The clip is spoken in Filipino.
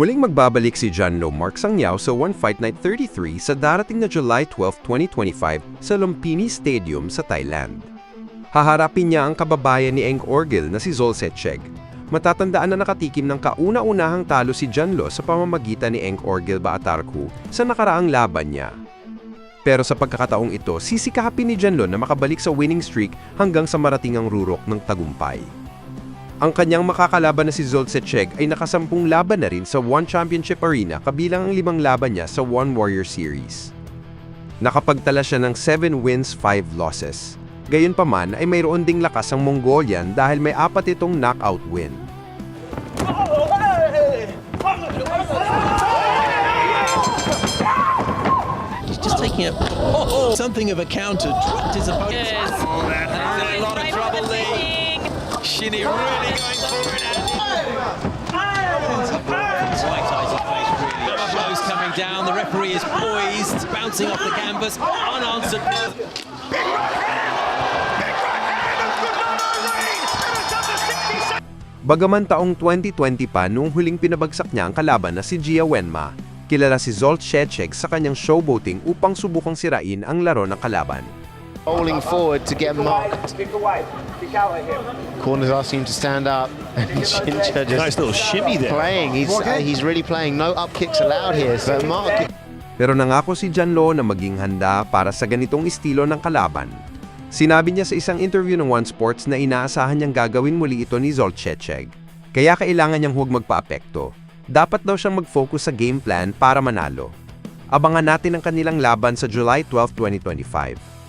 Muling magbabalik si John Lo Mark Sangyao sa One Fight Night 33 sa darating na July 12, 2025 sa Lumpini Stadium sa Thailand. Haharapin niya ang kababayan ni Eng Orgel na si Zol Setcheg. Matatandaan na nakatikim ng kauna-unahang talo si John Lo sa pamamagitan ni Eng Orgel Baatarku sa nakaraang laban niya. Pero sa pagkakataong ito, sisikapin ni John Lo na makabalik sa winning streak hanggang sa marating ang rurok ng tagumpay. Ang kanyang makakalaban na si Zolcecheg ay nakasampung laban na rin sa One Championship Arena kabilang ang limang laban niya sa One Warrior Series. Nakapagtala siya ng 7 wins, 5 losses. Gayunpaman ay mayroon ding lakas ang Mongolian dahil may apat itong knockout win. He's just taking a oh, something of a counter, his opponent. Yes. a lot of trouble there. Shinny really going for it. Right Tyson's face really. Number blows coming down. The referee is poised, bouncing off the canvas. Unanswered. blow. Bagaman taong 2020 pa noong huling pinabagsak niya ang kalaban na si Gia Wenma, kilala si Zolt Shecheg sa kanyang showboating upang subukang sirain ang laro ng kalaban. Bowling forward to get marked. Corner's asking him to stand up. And Ginger just Nice little shimmy there. playing. He's uh, he's really playing. No up kicks allowed here. So Mark Pero nangako si John Lo na maging handa para sa ganitong estilo ng kalaban. Sinabi niya sa isang interview ng One Sports na inaasahan niyang gagawin muli ito ni Zolt Shecheg. Kaya kailangan niyang huwag magpa-apekto. Dapat daw siyang mag-focus sa game plan para manalo. Abangan natin ang kanilang laban sa July 12, 2025.